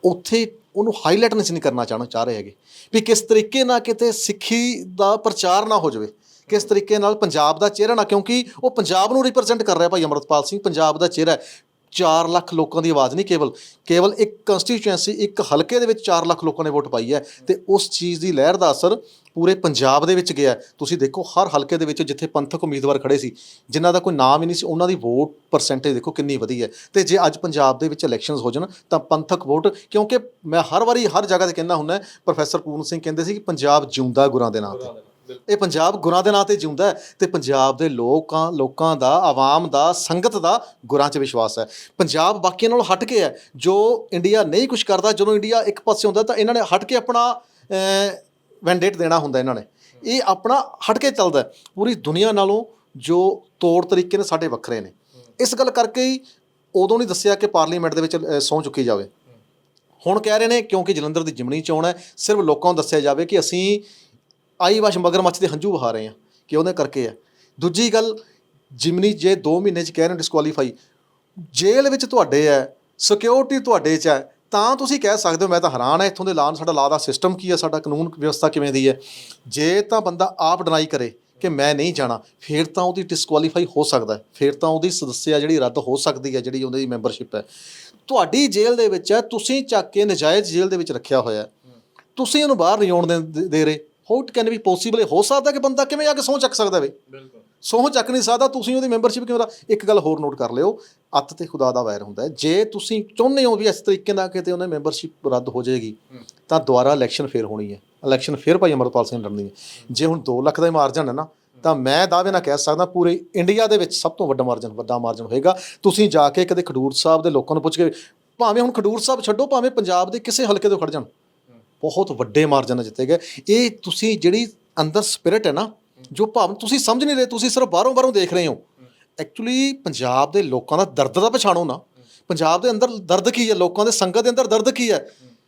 Speaker 1: ਉੱਥੇ ਉਹਨੂੰ ਹਾਈਲਾਈਟ ਨਹੀਂ ਕਰਨਾ ਚਾਹਣਾ ਚਾਹ ਰਹੇ ਹੈਗੇ ਵੀ ਕਿਸ ਤਰੀਕੇ ਨਾਲ ਕਿਤੇ ਸਿੱਖੀ ਦਾ ਪ੍ਰਚਾਰ ਨਾ ਹੋ ਜਾਵੇ। ਕਿਸ ਤਰੀਕੇ ਨਾਲ ਪੰਜਾਬ ਦਾ ਚਿਹਰਾ ਨਾ, ਕਿਉਂਕਿ ਉਹ ਪੰਜਾਬ ਨੂੰ ਰਿਪਰੈਜ਼ੈਂਟ ਕਰ ਰਿਹਾ ਭਾਈ ਅਮਰਤਪਾਲ ਸਿੰਘ, ਪੰਜਾਬ ਦਾ ਚਿਹਰਾ ਹੈ। 4 ਲੱਖ ਲੋਕਾਂ ਦੀ ਆਵਾਜ਼ ਨਹੀਂ ਕੇਵਲ ਕੇਵਲ ਇੱਕ ਕੰਸਟੀਚੁਐਂਸੀ ਇੱਕ ਹਲਕੇ ਦੇ ਵਿੱਚ 4 ਲੱਖ ਲੋਕਾਂ ਨੇ ਵੋਟ ਪਾਈ ਹੈ ਤੇ ਉਸ ਚੀਜ਼ ਦੀ ਲਹਿਰ ਦਾ ਅਸਰ ਪੂਰੇ ਪੰਜਾਬ ਦੇ ਵਿੱਚ ਗਿਆ ਤੁਸੀਂ ਦੇਖੋ, ਹਰ ਹਲਕੇ ਦੇ ਵਿੱਚ ਜਿੱਥੇ ਪੰਥਕ ਉਮੀਦਵਾਰ ਖੜੇ ਸੀ, ਜਿਨ੍ਹਾਂ ਦਾ ਕੋਈ ਨਾਮ ਹੀ ਨਹੀਂ ਸੀ, ਉਹਨਾਂ ਦੀ ਵੋਟ ਪਰਸੈਂਟੇਜ ਦੇਖੋ ਕਿੰਨੀ ਵਧੀ ਹੈ। ਤੇ ਜੇ ਅੱਜ ਪੰਜਾਬ ਦੇ ਵਿੱਚ ਇਲੈਕਸ਼ਨਸ ਹੋ ਜਾਣ, ਤਾਂ ਪੰਥਕ ਵੋਟ, ਕਿਉਂਕਿ ਮੈਂ ਹਰ ਵਾਰੀ ਹਰ ਜਗ੍ਹਾ ਤੇ ਕਹਿੰਦਾ ਹੁੰਦਾ, ਪ੍ਰੋਫੈਸਰ ਪੂਰਨ ਸਿੰਘ ਕਹਿੰਦੇ ਸੀ ਕਿ ਪੰਜਾਬ ਜਿਉਂਦਾ ਗੁਰਾਂ ਦੇ ਨਾਂ ਤੇ। ਇਹ ਪੰਜਾਬ ਗੁਰਾਂ ਦੇ ਨਾਂ ਤੇ ਜਿਉਂਦਾ ਹੈ ਤੇ ਪੰਜਾਬ ਦੇ ਲੋਕਾਂ ਲੋਕਾਂ ਦਾ ਆਵਾਮ ਦਾ ਸੰਗਤ ਦਾ ਗੁਰਾਂ 'ਚ ਵਿਸ਼ਵਾਸ ਹੈ। ਪੰਜਾਬ ਬਾਕੀਆਂ ਨਾਲੋਂ ਹਟ ਕੇ ਹੈ। ਜੋ ਇੰਡੀਆ ਨਹੀਂ ਕੁਝ ਕਰਦਾ ਜਦੋਂ ਇੰਡੀਆ ਇੱਕ ਪਾਸੇ ਹੁੰਦਾ ਤਾਂ ਇਹਨਾਂ ਨੇ ਹਟ ਕੇ ਆਪਣਾ ਵੈਂਡੇਟ ਦੇਣਾ ਹੁੰਦਾ ਇਹਨਾਂ ਨੇ। ਇਹ ਆਪਣਾ ਹਟ ਕੇ ਚੱਲਦਾ ਪੂਰੀ ਦੁਨੀਆ ਨਾਲੋਂ ਜੋ ਤੌਰ ਤਰੀਕੇ ਨੇ ਸਾਡੇ ਵੱਖਰੇ ਨੇ। ਇਸ ਗੱਲ ਕਰਕੇ ਹੀ ਉਦੋਂ ਨਹੀਂ ਦੱਸਿਆ ਕਿ ਪਾਰਲੀਮੈਂਟ ਦੇ ਵਿੱਚ ਅ, ਸਹੁੰ ਚੁੱਕੀ ਜਾਵੇ। ਹੁਣ ਕਹਿ ਰਹੇ ਨੇ ਕਿਉਂਕਿ ਜਲੰਧਰ ਦੀ ਜਿਮਣੀ ਚੋਣ ਹੈ ਸਿਰਫ ਲੋਕਾਂ ਨੂੰ ਦੱਸਿਆ ਜਾਵੇ ਕਿ ਅਸੀਂ ਆਈ ਵਸ਼ ਮਗਰਮੱਛ ਦੇ ਹੰਝੂ ਵਹਾ ਰਹੇ ਹਾਂ ਕਿ ਉਹਦੇ ਕਰਕੇ ਹੈ। ਦੂਜੀ ਗੱਲ, ਜਿਮਨੀ ਜੇ 2 ਮਹੀਨੇ ਚ ਕਹਿ ਰਹੇ ਡਿਸਕੁਆਲੀਫਾਈ ਜੇਲ੍ਹ ਵਿੱਚ ਤੁਹਾਡੇ ਹੈ ਸਿਕਿਉਰਿਟੀ ਤੁਹਾਡੇ ਚ ਹੈ, ਤਾਂ ਤੁਸੀਂ ਕਹਿ ਸਕਦੇ ਹੋ ਮੈਂ ਤਾਂ ਹੈਰਾਨ ਹੈ ਇੱਥੋਂ ਦੇ ਲਾਨ ਸਾਡਾ ਲਾ ਦਾ ਸਿਸਟਮ ਕੀ ਹੈ, ਸਾਡਾ ਕਾਨੂੰਨ ਵਿਵਸਥਾ ਕਿਵੇਂ ਦੀ ਹੈ। ਜੇ ਤਾਂ ਬੰਦਾ ਆਪ ਡਿਨਾਈ ਕਰੇ ਕਿ ਮੈਂ ਨਹੀਂ ਜਾਣਾ, ਫਿਰ ਤਾਂ ਉਹਦੀ ਡਿਸਕੁਆਲੀਫਾਈ ਹੋ ਸਕਦਾ ਹੈ, ਫਿਰ ਤਾਂ ਉਹਦੀ ਸਦੱਸਿਆ ਜਿਹੜੀ ਰੱਦ ਹੋ ਸਕਦੀ ਹੈ, ਜਿਹੜੀ ਉਹਦੀ ਮੈਂਬਰਸ਼ਿਪ ਹੈ। ਤੁਹਾਡੀ ਜੇਲ੍ਹ ਦੇ ਵਿੱਚ ਹੈ, ਤੁਸੀਂ ਚੱਕ ਕੇ ਨਜਾਇਜ਼ ਜੇਲ੍ਹ ਦੇ ਵਿੱਚ ਰੱਖਿਆ ਹੋਇਆ ਤੁਸੀਂ ਉਹਨੂੰ ਬਾਹਰ ਨਹੀਂ ਆਉਣ ਦੇ ਦੇ ਰਹੇ। How it can be possible ਹੋ ਸਕਦਾ ਕਿ ਬੰਦਾ ਕਿਵੇਂ ਆ ਕੇ ਸਹੁੰ ਚੱਕ ਸਕਦਾ ਵੇ?
Speaker 2: ਬਿਲਕੁਲ।
Speaker 1: ਸਹੁੰ ਚੱਕ ਨਹੀਂ ਸਕਦਾ ਤੁਸੀਂ ਉਹਦੀ ਮੈਂਬਰਸ਼ਿਪ ਕਿਵੇਂ ਦਾ? ਇੱਕ ਗੱਲ ਹੋਰ ਨੋਟ ਕਰ ਲਿਓ ਅੱਤ ਤੇ ਖੁਦਾ ਦਾ ਵੈਰ ਹੁੰਦਾ ਹੈ। ਜੇ ਤੁਸੀਂ ਚਾਹੁੰਦੇ ਹੋ ਵੀ ਇਸ ਤਰੀਕੇ ਨਾਲ ਕਿਤੇ ਉਹਨੇ ਮੈਂਬਰਸ਼ਿਪ ਰੱਦ ਹੋ ਜਾਏਗੀ ਤਾਂ ਦੁਬਾਰਾ ਇਲੈਕਸ਼ਨ ਫੇਰ ਹੋਣੀ ਹੈ। ਇਲੈਕਸ਼ਨ ਫੇਰ ਭਾਈ ਅਮਰਪਾਲ ਸਿੰਘ ਲੜਨੀ ਹੈ। ਜੇ ਹੁਣ 2 ਲੱਖ ਦਾ ਹੀ ਮਾਰਜਨ ਹੈ ਨਾ ਤਾਂ ਮੈਂ ਦਾਅਵੇ ਨਾਲ ਕਹਿ ਸਕਦਾ ਪੂਰੇ ਇੰਡੀਆ ਦੇ ਵਿੱਚ ਸਭ ਤੋਂ ਵੱਡਾ ਮਾਰਜਨ ਵੱਡਾ ਮਾਰਜਨ ਹੋਏਗਾ। ਤੁਸੀਂ ਜਾ ਕੇ ਕਦੇ ਖਡੂਰ ਸਾਹਿਬ ਦੇ ਲੋਕਾਂ ਨੂੰ ਪੁੱਛ ਕੇ ਭਾਵੇਂ ਹੁਣ ਖਡੂਰ ਸਾਹਿਬ ਛੱਡੋ ਭਾਵੇਂ ਪੰਜਾਬ ਦੇ ਕਿਸੇ ਹਲਕੇ ਤੋਂ ਖੜ ਜਾਣ। ਬਹੁਤ ਵੱਡੇ ਮਾਰਜਨ ਨਾਲ ਜਿੱਤੇ ਗਏ। ਇਹ ਤੁਸੀਂ ਜਿਹੜੀ ਅੰਦਰ ਸਪਿਰਿਟ ਹੈ ਨਾ ਜੋ ਭਾਵ ਤੁਸੀਂ ਸਮਝ ਨਹੀਂ ਰਹੇ ਤੁਸੀਂ ਸਿਰਫ ਬਾਹਰੋਂ ਬਾਹਰੋਂ ਦੇਖ ਰਹੇ ਹੋ। ਐਕਚੁਅਲੀ ਪੰਜਾਬ ਦੇ ਲੋਕਾਂ ਦਾ ਦਰਦ ਦਾ ਪਛਾਣੋ ਨਾ। ਪੰਜਾਬ ਦੇ ਅੰਦਰ ਦਰਦ ਕੀ ਹੈ? ਲੋਕਾਂ ਦੇ ਸੰਗਤ ਦੇ ਅੰਦਰ ਦਰਦ ਕੀ ਹੈ?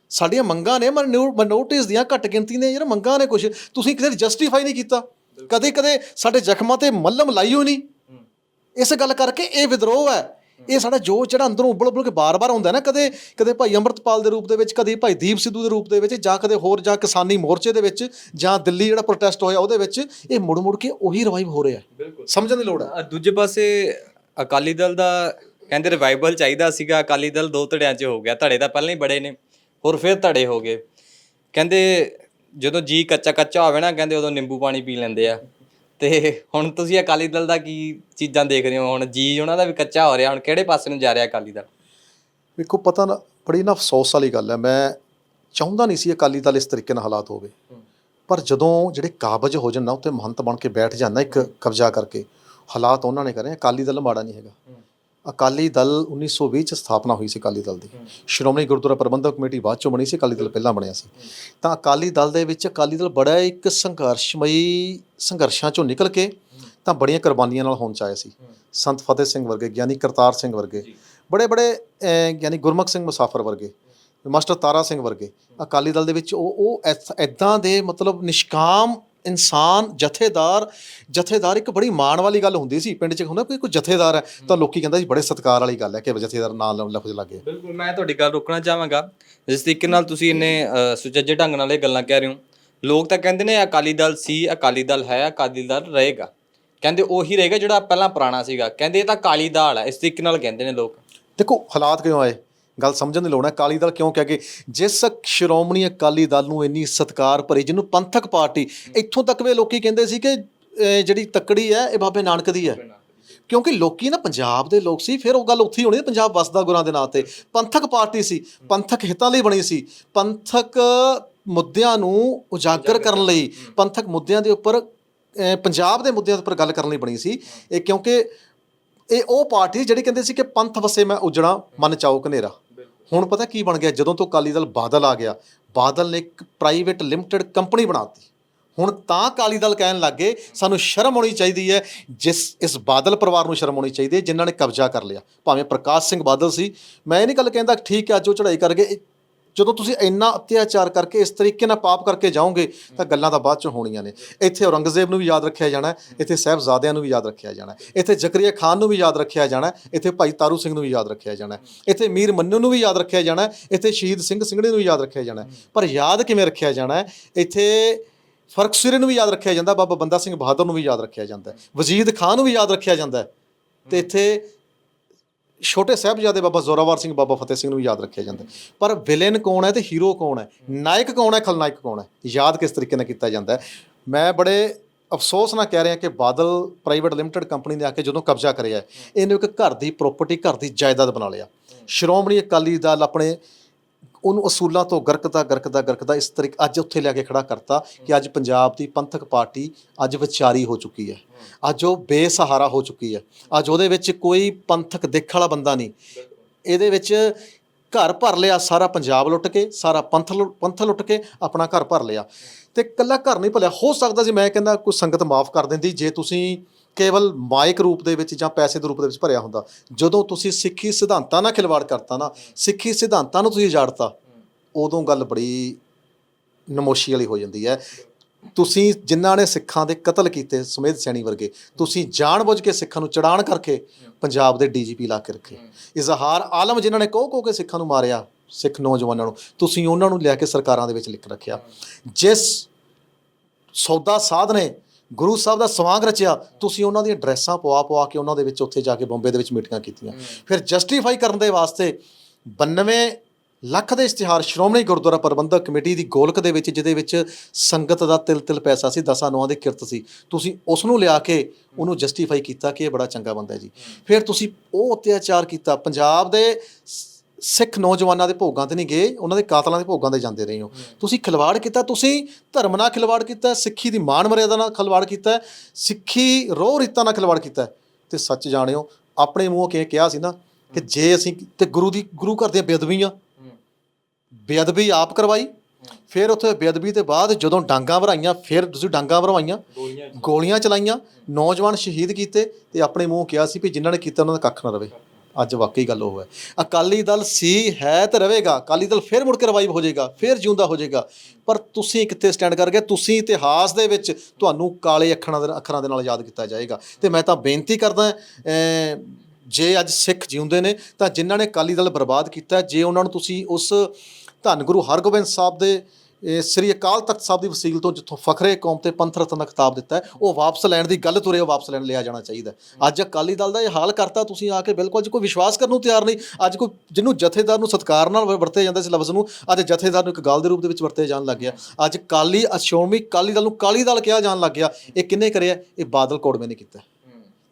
Speaker 1: ਸਾਡੀਆਂ ਮੰਗਾਂ ਨੇ ਮਨੋਟਿਸ ਦੀਆਂ ਘੱਟ ਗਿਣਤੀ ਨੇ ਯਾਰ ਮੰਗਾਂ ਨੇ ਕੁਝ ਤੁਸੀਂ ਕਿਸੇ ਜਸਟੀਫਾਈ ਨਹੀਂ ਕੀਤਾ। ਕਦੇ ਕਦੇ ਸਾਡੇ ਜ਼ਖਮਾਂ ਤੇ ਮੱਲਮ ਲਾਈ ਹੋਈ ਨਹੀਂ। ਇਸ ਗੱਲ ਕਰਕੇ ਇਹ ਵਿਦਰੋਹ ਹੈ। ਇਹ ਸਾਡਾ ਜੋ ਜਿਹੜਾ ਅੰਦਰੋਂ ਉਬਲ ਉਬਲ ਕੇ ਬਾਰ-ਬਾਰ ਹੁੰਦਾ ਨਾ ਕਦੇ ਕਦੇ ਭਾਈ ਅੰਮ੍ਰਿਤਪਾਲ ਦੇ ਰੂਪ ਦੇ ਵਿੱਚ ਕਦੇ ਭਾਈ ਦੀਪ ਸਿੱਧੂ ਦੇ ਰੂਪ ਦੇ ਵਿੱਚ ਜਾਂ ਕਦੇ ਹੋਰ ਜਾਂ ਕਿਸਾਨੀ ਮੋਰਚੇ ਦੇ ਵਿੱਚ ਜਾਂ ਦਿੱਲੀ ਜਿਹੜਾ ਪ੍ਰੋਟੈਸਟ ਹੋਇਆ ਉਹਦੇ ਵਿੱਚ ਇਹ ਮੁੜ-ਮੁੜ ਕੇ ਉਹੀ ਰਿਵਾਈਵ ਹੋ ਰਿਹਾ ਸਮਝਣ ਦੀ ਲੋੜ ਹੈ।
Speaker 2: ਅ, ਦੂਜੇ ਪਾਸੇ ਅਕਾਲੀ ਦਲ ਦਾ ਕਹਿੰਦੇ ਰਿਵਾਈਵਲ ਚਾਹੀਦਾ ਸੀਗਾ ਅਕਾਲੀ ਦਲ ਦੋ ਧੜਿਆਂ 'ਚ ਹੋ ਗਿਆ ਧੜੇ ਤਾਂ ਪਹਿਲਾਂ ਹੀ ਬੜੇ ਨੇ ਹੋਰ ਫਿਰ ਧੜੇ ਹੋ ਗਏ। ਕਹਿੰਦੇ ਜਦੋਂ ਜੀ ਕੱਚਾ ਕੱਚਾ ਹੋਵੇ ਨਾ ਕਹਿੰਦੇ ਉਦੋਂ ਨਿੰਬੂ ਪਾਣੀ ਪੀ ਲੈਂਦੇ ਆ। ਤੇ ਹੁਣ ਤੁਸੀਂ ਅਕਾਲੀ ਦਲ ਦਾ ਕੀ ਚੀਜ਼ਾਂ ਦੇਖ ਰਹੇ ਹੋ? ਹੁਣ ਜੀ ਉਹਨਾਂ ਦਾ ਵੀ ਕੱਚਾ ਹੋ ਰਿਹਾ ਹੁਣ ਕਿਹੜੇ ਪਾਸੇ ਨੂੰ ਜਾ ਰਿਹਾ ਅਕਾਲੀ ਦਲ?
Speaker 1: ਵੇਖੋ ਪਤਾ ਨਾ ਬੜੀ ਨਾ ਅਫਸੋਸ ਵਾਲੀ ਗੱਲ ਹੈ। ਮੈਂ ਚਾਹੁੰਦਾ ਨਹੀਂ ਸੀ ਅਕਾਲੀ ਦਲ ਇਸ ਤਰੀਕੇ ਨਾਲ ਹਾਲਾਤ ਹੋਵੇ। ਪਰ ਜਦੋਂ ਜਿਹੜੇ ਕਾਬਜ ਹੋ ਜਾਣ ਨਾ ਉੱਤੇ ਮਹੰਤ ਬਣ ਕੇ ਬੈਠ ਜਾਂਦਾ ਇੱਕ ਕਬਜ਼ਾ ਕਰਕੇ ਹਾਲਾਤ ਉਹਨਾਂ ਨੇ ਕਰੇ ਅਕਾਲੀ ਦਲ ਮਾੜਾ ਨਹੀਂ ਹੈਗਾ। ਅਕਾਲੀ ਦਲ 1920 ਚ ਸਥਾਪਨਾ ਹੋਈ ਸੀ ਅਕਾਲੀ ਦਲ ਦੀ। ਸ਼੍ਰੋਮਣੀ ਗੁਰਦੁਆਰਾ ਪ੍ਰਬੰਧਕ ਕਮੇਟੀ ਬਾਅਦ ਚੋਂ ਬਣੀ ਸੀ ਅਕਾਲੀ ਦਲ ਪਹਿਲਾਂ ਬਣਿਆ ਸੀ। ਤਾਂ ਅਕਾਲੀ ਦਲ ਦੇ ਵਿੱਚ ਅਕਾਲੀ ਦਲ ਬੜਾ ਇੱਕ ਸੰਘਰਸ਼ਮਈ ਸੰਘਰਸ਼ਾਂ ਚੋਂ ਨਿਕਲ ਕੇ ਤਾਂ ਬੜੀਆਂ ਕੁਰਬਾਨੀਆਂ ਨਾਲ ਹੋਂਦ ਚ ਆਇਆ ਸੀ। ਸੰਤ ਫਤਿਹ ਸਿੰਘ ਵਰਗੇ ਗਿਆਨੀ ਕਰਤਾਰ ਸਿੰਘ ਵਰਗੇ ਬੜੇ ਬੜੇ ਗਿਆਨੀ ਗੁਰਮੁਖ ਸਿੰਘ ਮੁਸਾਫਰ ਵਰਗੇ ਮਾਸਟਰ ਤਾਰਾ ਸਿੰਘ ਵਰਗੇ। ਅਕਾਲੀ ਦਲ ਦੇ ਵਿੱਚ ਉਹ ਉਹ ਐਦਾਂ ਦੇ ਮਤਲਬ ਨਿਸ਼ਕਾਮ ਇਨਸਾਨ ਜਥੇਦਾਰ ਜਥੇਦਾਰ ਇੱਕ ਬੜੀ ਮਾਣ ਵਾਲੀ ਗੱਲ ਹੁੰਦੀ ਸੀ ਪਿੰਡ 'ਚ ਹੁੰਦਾ ਕੋਈ ਕੋਈ ਜਥੇਦਾਰ ਹੈ ਤਾਂ ਲੋਕੀ ਕਹਿੰਦਾ ਸੀ ਬੜੇ ਸਤਿਕਾਰ ਵਾਲੀ ਗੱਲ ਹੈ ਕਿ ਜਥੇਦਾਰ ਨਾਲ ਲਫ਼ਜ਼ ਲੱਗੇ।
Speaker 2: ਬਿਲਕੁਲ ਮੈਂ ਤੁਹਾਡੀ ਗੱਲ ਰੋਕਣਾ ਚਾਹਾਂਗਾ। ਜਿਸ ਤਰੀਕੇ ਨਾਲ ਤੁਸੀਂ ਇੰਨੇ ਸੁਚੱਜੇ ਢੰਗ ਨਾਲ ਇਹ ਗੱਲਾਂ ਕਹਿ ਰਹੇ ਹੋ ਲੋਕ ਤਾਂ ਕਹਿੰਦੇ ਨੇ ਅਕਾਲੀ ਦਲ ਸੀ ਅਕਾਲੀ ਦਲ ਹੈ ਅਕਾਲੀ ਦਲ ਰਹੇਗਾ। ਕਹਿੰਦੇ ਉਹੀ ਰਹੇਗਾ ਜਿਹੜਾ ਪਹਿਲਾਂ ਪੁਰਾਣਾ ਸੀਗਾ। ਕਹਿੰਦੇ ਇਹ ਤਾਂ ਕਾਲੀ ਦਾਲ ਹੈ ਇਸ ਤਰੀਕੇ ਨਾਲ ਕਹਿੰਦੇ ਨੇ ਲੋਕ।
Speaker 1: ਦੇਖੋ ਹਾਲਾਤ ਕਿਉਂ ਆਏ? ਗੱਲ ਸਮਝਣ ਦੀ ਲੋੜ ਹੈ। ਅਕਾਲੀ ਦਲ ਕਿਉਂ ਕਹਿ ਕੇ ਜਿਸ ਸ਼੍ਰੋਮਣੀ ਅਕਾਲੀ ਦਲ ਨੂੰ ਇੰਨੀ ਸਤਕਾਰ ਭਰੀ, ਜਿਹਨੂੰ ਪੰਥਕ ਪਾਰਟੀ ਇੱਥੋਂ ਤੱਕ ਵੀ ਲੋਕੀ ਕਹਿੰਦੇ ਸੀ ਕਿ ਜਿਹੜੀ ਤੱਕੜੀ ਹੈ, ਇਹ ਬਾਬੇ ਨਾਨਕ ਦੀ ਹੈ। ਕਿਉਂਕਿ ਲੋਕੀ ਨਾ ਪੰਜਾਬ ਦੇ ਲੋਕ ਸੀ, ਫਿਰ ਉਹ ਗੱਲ ਉੱਥੇ ਹੀ ਹੋਣੀ ਪੰਜਾਬ ਵਸਦਾ ਗੁਰਾਂ ਦੇ ਨਾਂ ਤੇ। ਪੰਥਕ ਪਾਰਟੀ ਸੀ, ਪੰਥਕ ਹਿੱਤਾਂ ਲਈ ਬਣੀ ਸੀ। ਪੰਥਕ ਮੁੱਦਿਆਂ ਨੂੰ ਉਜਾਗਰ ਕਰਨ ਲਈ, ਪੰਥਕ ਮੁੱਦਿਆਂ ਦੇ ਉੱਪਰ ਪੰਜਾਬ ਦੇ ਮੁੱਦਿਆਂ ਦੇ ਉੱਪਰ ਗੱਲ ਕਰਨ ਲਈ ਬਣੀ ਸੀ। ਇਹ ਕਿਉਂਕਿ ਇਹ ਉਹ ਪਾਰਟੀ ਜਿਹੜੀ ਕਹਿੰਦੇ ਸੀ ਕਿ ਪੰਥ ਵਸੇ ਮੈਂ ਉਜੜਾ, ਮਨ ਚਾਓ ਕਨੇਰਾ ਹੁਣ ਪਤਾ ਕੀ ਬਣ ਗਿਆ? ਜਦੋਂ ਤੋਂ ਅਕਾਲੀ ਦਲ ਬਾਦਲ ਆ ਗਿਆ, ਬਾਦਲ ਨੇ ਇੱਕ ਪ੍ਰਾਈਵੇਟ ਲਿਮਟਿਡ ਕੰਪਨੀ ਬਣਾਤੀ। ਹੁਣ ਤਾਂ ਅਕਾਲੀ ਦਲ ਕਹਿਣ ਲੱਗੇ ਸਾਨੂੰ ਸ਼ਰਮ ਹੋਣੀ ਚਾਹੀਦੀ ਹੈ, ਜਿਸ, ਇਸ ਬਾਦਲ ਪਰਿਵਾਰ ਨੂੰ ਸ਼ਰਮ ਹੋਣੀ ਚਾਹੀਦੀ ਹੈ, ਜਿਨ੍ਹਾਂ ਨੇ ਕਬਜ਼ਾ ਕਰ ਲਿਆ। ਭਾਵੇਂ ਪ੍ਰਕਾਸ਼ ਸਿੰਘ ਬਾਦਲ ਸੀ। ਮੈਂ ਇਹ ਨਹੀਂ ਗੱਲ ਕਹਿੰਦਾ, ਠੀਕ ਹੈ, ਅੱਜ ਉਹ ਚੜ੍ਹਾਈ ਕਰ ਗਏ ਜਦੋਂ ਤੁਸੀਂ ਇੰਨਾ ਅਤਿਆਚਾਰ ਕਰਕੇ ਇਸ ਤਰੀਕੇ ਨਾਲ ਪਾਪ ਕਰਕੇ ਜਾਓਗੇ, ਤਾਂ ਗੱਲਾਂ ਤਾਂ ਬਾਅਦ ਚ ਹੋਣੀਆਂ ਨੇ। ਇੱਥੇ ਔਰੰਗਜ਼ੇਬ ਨੂੰ ਵੀ ਯਾਦ ਰੱਖਿਆ ਜਾਣਾ ਇੱਥੇ ਸਾਹਿਬਜ਼ਾਦਿਆਂ ਨੂੰ ਵੀ ਯਾਦ ਰੱਖਿਆ ਜਾਣਾ ਇੱਥੇ ਜ਼ਕਰੀਆ ਖਾਨ ਨੂੰ ਵੀ ਯਾਦ ਰੱਖਿਆ ਜਾਣਾ ਇੱਥੇ ਭਾਈ ਤਾਰੂ ਸਿੰਘ ਨੂੰ ਵੀ ਯਾਦ ਰੱਖਿਆ ਜਾਣਾ ਇੱਥੇ ਮੀਰ ਮੰਨੂ ਨੂੰ ਵੀ ਯਾਦ ਰੱਖਿਆ ਜਾਣਾ ਇੱਥੇ ਸ਼ਹੀਦ ਸਿੰਘ ਸਿੰਘੜੇ ਨੂੰ ਵੀ ਯਾਦ ਰੱਖਿਆ ਜਾਣਾ ਪਰ ਯਾਦ ਕਿਵੇਂ ਰੱਖਿਆ ਜਾਣਾ ਇੱਥੇ ਫ਼ਰਕ ਸਿਰੇ ਨੂੰ ਵੀ ਯਾਦ ਰੱਖਿਆ ਜਾਂਦਾ, ਬਾਬਾ ਬੰਦਾ ਸਿੰਘ ਬਹਾਦਰ ਨੂੰ ਵੀ ਯਾਦ ਰੱਖਿਆ ਜਾਂਦਾ ਵਜੀਦ ਖਾਨ ਨੂੰ ਵੀ ਯਾਦ ਰੱਖਿਆ ਜਾਂਦਾ ਹੈ। ਤੇ ਇੱਥੇ ਛੋਟੇ ਸਾਹਿਬਜ਼ਾਦੇ ਬਾਬਾ ਜ਼ੋਰਾਵਰ ਸਿੰਘ, ਬਾਬਾ ਫਤਿਹ ਸਿੰਘ ਨੂੰ ਯਾਦ ਰੱਖਿਆ ਜਾਂਦਾ। ਪਰ ਵਿਲਨ ਕੌਣ ਹੈ ਤੇ ਹੀਰੋ ਕੌਣ ਹੈ? ਨਾਇਕ ਕੌਣ ਹੈ, ਖਲਨਾਇਕ ਕੌਣ ਹੈ? ਯਾਦ ਕਿਸ ਤਰੀਕੇ ਨਾਲ ਕੀਤਾ ਜਾਂਦਾ ਹੈ? ਮੈਂ ਬੜੇ ਅਫਸੋਸ ਨਾਲ ਕਹਿ ਰਿਹਾ ਕਿ ਬਾਦਲ ਪ੍ਰਾਈਵੇਟ ਲਿਮਟਿਡ ਕੰਪਨੀ ਨੇ ਆ ਕੇ ਜਦੋਂ ਕਬਜ਼ਾ ਕਰਿਆ ਇਹਨੂੰ ਇੱਕ ਘਰ ਦੀ ਪ੍ਰਾਪਰਟੀ ਘਰ ਦੀ ਜਾਇਦਾਦ ਬਣਾ ਲਿਆ। ਸ਼੍ਰੋਮਣੀ ਅਕਾਲੀ ਦਲ ਆਪਣੇ ਉਹਨੂੰ ਅਸੂਲਾਂ ਤੋਂ ਗਰਕਦਾ ਗਰਕਦਾ ਗਰਕਦਾ ਇਸ ਤਰੀਕੇ ਅੱਜ ਉੱਥੇ ਲੈ ਕੇ ਖੜਾ ਕਰਤਾ ਕਿ ਅੱਜ ਪੰਜਾਬ ਦੀ ਪੰਥਕ ਪਾਰਟੀ ਅੱਜ ਵਿਚਾਰੀ ਹੋ ਚੁੱਕੀ ਹੈ। ਅੱਜ ਉਹ ਬੇਸਹਾਰਾ ਹੋ ਚੁੱਕੀ ਹੈ। ਅੱਜ ਉਹਦੇ ਵਿੱਚ ਕੋਈ ਪੰਥਕ ਦੇਖ ਵਾਲਾ ਬੰਦਾ ਨਹੀਂ। ਇਹਦੇ ਵਿੱਚ ਘਰ ਭਰ ਲਿਆ, ਸਾਰਾ ਪੰਜਾਬ ਲੁੱਟ ਕੇ, ਸਾਰਾ ਪੰਥ ਲੁ- ਪੰਥ ਲੁੱਟ ਕੇ ਆਪਣਾ ਘਰ ਭਰ ਲਿਆ। ਤੇ ਕੱਲਾ ਘਰ ਨਹੀਂ ਭਲਿਆ, ਹੋ ਸਕਦਾ ਸੀ ਮੈਂ ਕਹਿੰਦਾ ਕੋਈ ਸੰਗਤ ਮਾਫ ਕਰ ਦਿੰਦੀ, ਜੇ ਤੁਸੀਂ ਕੇਵਲ ਮਾਇਕ ਰੂਪ ਦੇ ਵਿੱਚ ਜਾਂ ਪੈਸੇ ਦੇ ਰੂਪ ਦੇ ਵਿੱਚ ਭਰਿਆ ਹੁੰਦਾ। ਜਦੋਂ ਤੁਸੀਂ ਸਿੱਖੀ ਸਿਧਾਂਤਾਂ ਨਾਲ ਖਿਲਵਾੜ ਕਰਤਾ ਨਾ, ਸਿੱਖੀ ਸਿਧਾਂਤਾਂ ਨੂੰ ਤੁਸੀਂ ਉਜਾੜਤਾ, ਉਦੋਂ ਗੱਲ ਬੜੀ ਨਮੋਸ਼ੀ ਵਾਲੀ ਹੋ ਜਾਂਦੀ ਹੈ। ਤੁਸੀਂ ਜਿਨ੍ਹਾਂ ਨੇ ਸਿੱਖਾਂ ਦੇ ਕਤਲ ਕੀਤੇ ਸੁਮੇਧ ਸੈਣੀ ਵਰਗੇ, ਤੁਸੀਂ ਜਾਣਬੁੱਝ ਕੇ ਸਿੱਖਾਂ ਨੂੰ ਚੜਾਣ ਕਰਕੇ ਪੰਜਾਬ ਦੇ ਡੀਜੀਪੀ ਲਾ ਕੇ ਰੱਖੇ। ਇਜ਼ਹਾਰ ਆਲਮ ਜਿਨ੍ਹਾਂ ਨੇ ਕਹੋ ਕਹੋ ਕੇ ਸਿੱਖਾਂ ਨੂੰ ਮਾਰਿਆ, ਸਿੱਖ ਨੌਜਵਾਨਾਂ ਨੂੰ, ਤੁਸੀਂ ਉਹਨਾਂ ਨੂੰ ਲਿਆ ਕੇ ਸਰਕਾਰਾਂ ਦੇ ਵਿੱਚ ਲਿਖ ਰੱਖਿਆ। ਜਿਸ ਸੌਦਾ ਸਾਧ ਨੇ ਗੁਰੂ ਸਾਹਿਬ ਦਾ ਸਵਾਂਗ ਰਚਿਆ ਤੁਸੀਂ ਉਹਨਾਂ ਦੀਆਂ ਡਰੈਸਾਂ ਪਵਾ ਪਵਾ ਕੇ ਉਹਨਾਂ ਦੇ ਵਿੱਚ ਉੱਥੇ ਜਾ ਕੇ ਬੰਬੇ ਦੇ ਵਿੱਚ ਮੀਟਿੰਗਾਂ ਕੀਤੀਆਂ। ਫਿਰ ਜਸਟੀਫਾਈ ਕਰਨ ਦੇ ਵਾਸਤੇ 92 ਲੱਖ ਦੇ ਇਸ਼ਤਿਹਾਰ ਸ਼੍ਰੋਮਣੀ ਗੁਰਦੁਆਰਾ ਪ੍ਰਬੰਧਕ ਕਮੇਟੀ ਦੀ ਗੋਲਕ ਦੇ ਵਿੱਚ ਜਿਹਦੇ ਵਿੱਚ ਸੰਗਤ ਦਾ ਤਿਲ ਤਿਲ ਪੈਸਾ ਸੀ ਦਸਾਂ ਨੌਂ ਦੀ ਕਿਰਤ ਸੀ ਤੁਸੀਂ ਉਸ ਨੂੰ ਲਿਆ ਕੇ ਉਹਨੂੰ ਜਸਟੀਫਾਈ ਕੀਤਾ ਕਿ ਇਹ ਬੜਾ ਚੰਗਾ ਬੰਦਾ ਹੈ ਜੀ। ਫਿਰ ਤੁਸੀਂ ਉਹ ਅਤਿਆਚਾਰ ਕੀਤਾ ਪੰਜਾਬ ਦੇ ਸਿੱਖ ਨੌਜਵਾਨਾਂ ਦੇ ਭੋਗਾਂ ਤੇ ਨਹੀਂ ਗਏ ਉਹਨਾਂ ਦੇ ਕਾਤਲਾਂ ਦੇ ਭੋਗਾਂ ਤੇ ਜਾਂਦੇ ਰਹੇ ਹੋ। ਤੁਸੀਂ ਖਿਲਵਾੜ ਕੀਤਾ ਤੁਸੀਂ ਧਰਮ ਨਾਲ ਖਿਲਵਾੜ ਕੀਤਾ ਸਿੱਖੀ ਦੀ ਮਾਣ ਮਰਿਆਦਾ ਨਾਲ ਖਿਲਵਾੜ ਕੀਤਾ ਸਿੱਖੀ ਰੋਹ ਰੀਤਾਂ ਨਾਲ ਖਿਲਵਾੜ ਕੀਤਾ। ਤੇ ਸੱਚ ਜਾਣਿਓ ਆਪਣੇ ਮੂੰਹੋਂ ਕਿ ਕਿਹਾ ਸੀ ਨਾ ਕਿ ਜੇ ਅਸੀਂ ਤੇ ਗੁਰੂ ਦੀ ਗੁਰੂ ਘਰ ਦੀਆਂ ਬੇਅਦਬੀਆਂ ਬੇਅਦਬੀ ਆਪ ਕਰਵਾਈ ਫਿਰ ਉੱਥੇ ਬੇਅਦਬੀ ਤੇ ਬਾਅਦ ਜਦੋਂ ਡਾਂਗਾ ਭਰਾਈਆਂ ਫਿਰ ਤੁਸੀਂ ਡਾਂਗਾ ਭਰਵਾਈਆਂ ਗੋਲੀਆਂ ਚਲਾਈਆਂ ਨੌਜਵਾਨ ਸ਼ਹੀਦ ਕੀਤੇ ਤੇ ਆਪਣੇ ਮੂੰਹ ਕਿਹਾ ਸੀ ਵੀ ਜਿਨ੍ਹਾਂ ਨੇ ਕੀਤਾ ਉਹਨਾਂ ਦਾ ਕੱਖ ਨਾ ਰਵੇ। ਅੱਜ ਵਾਕਈ ਗੱਲ ਉਹ ਹੈ। ਅਕਾਲੀ ਦਲ ਸੀ, ਹੈ ਤੇ ਰਹੇਗਾ। ਅਕਾਲੀ ਦਲ ਫਿਰ ਮੁੜ ਕੇ ਰਿਵਾਈਵ ਹੋ ਜਾਏਗਾ, ਫਿਰ ਜਿਉਂਦਾ ਹੋ ਜਾਏਗਾ। ਪਰ ਤੁਸੀਂ ਕਿੱਥੇ ਸਟੈਂਡ ਕਰ ਗਏ? ਤੁਸੀਂ ਇਤਿਹਾਸ ਦੇ ਵਿੱਚ ਤੁਹਾਨੂੰ ਕਾਲੇ ਅੱਖਰਾਂ ਦੇ ਅੱਖਰਾਂ ਦੇ ਨਾਲ ਯਾਦ ਕੀਤਾ ਜਾਏਗਾ। ਤੇ ਮੈਂ ਤਾਂ ਬੇਨਤੀ ਕਰਦਾ ਜੇ ਅੱਜ ਸਿੱਖ ਜਿਉਂਦੇ ਨੇ, ਤਾਂ ਜਿਨ੍ਹਾਂ ਨੇ ਅਕਾਲੀ ਦਲ ਬਰਬਾਦ ਕੀਤਾ, ਜੇ ਉਹਨਾਂ ਨੂੰ ਤੁਸੀਂ ਉਸ ਧੰਨ ਗੁਰੂ ਹਰਗੋਬਿੰਦ ਸਾਹਿਬ ਦੇ ਇਹ ਸ੍ਰੀ ਅਕਾਲ ਤਖਤ ਸਾਹਿਬ ਦੀ ਵਸੀਲ ਤੋਂ ਜਿੱਥੋਂ ਫਖਰੇ ਕੌਮ ਤੇ ਪੰਥ ਰਤਨ ਦਾ ਖਿਤਾਬ ਦਿੱਤਾ ਹੈ ਉਹ ਵਾਪਸ ਲੈਣ ਦੀ ਗੱਲ ਤੁਰੇ ਉਹ ਵਾਪਸ ਲੈਣ ਲਿਆ ਜਾਣਾ ਚਾਹੀਦਾ। ਅੱਜ ਅਕਾਲੀ ਦਲ ਦਾ ਇਹ ਹਾਲ ਕਰਤਾ ਤੁਸੀਂ ਆ ਕੇ ਬਿਲਕੁਲ ਅੱਜ ਕੋਈ ਵਿਸ਼ਵਾਸ ਕਰਨ ਨੂੰ ਤਿਆਰ ਨਹੀਂ ਅੱਜ ਕੋਈ ਜਿਹਨੂੰ ਜਥੇਦਾਰ ਨੂੰ ਸਤਕਾਰ ਨਾਲ ਵਰਤੇ ਜਾਂਦਾ ਸੀ ਲਫ਼ਜ਼ ਨੂੰ ਅੱਜ ਜਥੇਦਾਰ ਨੂੰ ਇੱਕ ਗਾਲ ਦੇ ਰੂਪ ਦੇ ਵਿੱਚ ਵਰਤੇ ਜਾਣ ਲੱਗ ਗਿਆ। ਅੱਜ ਕਾਲੀ ਅਸ਼ੋਮੀ ਕਾਲੀ ਦਲ ਨੂੰ ਕਾਲੀ ਦਲ ਕਿਹਾ ਜਾਣ ਲੱਗ ਗਿਆ। ਇਹ ਕਿੰਨੇ ਕਰਿਆ? ਇਹ ਬਾਦਲ ਕੋੜਵੇਂ ਨੇ ਕੀਤਾ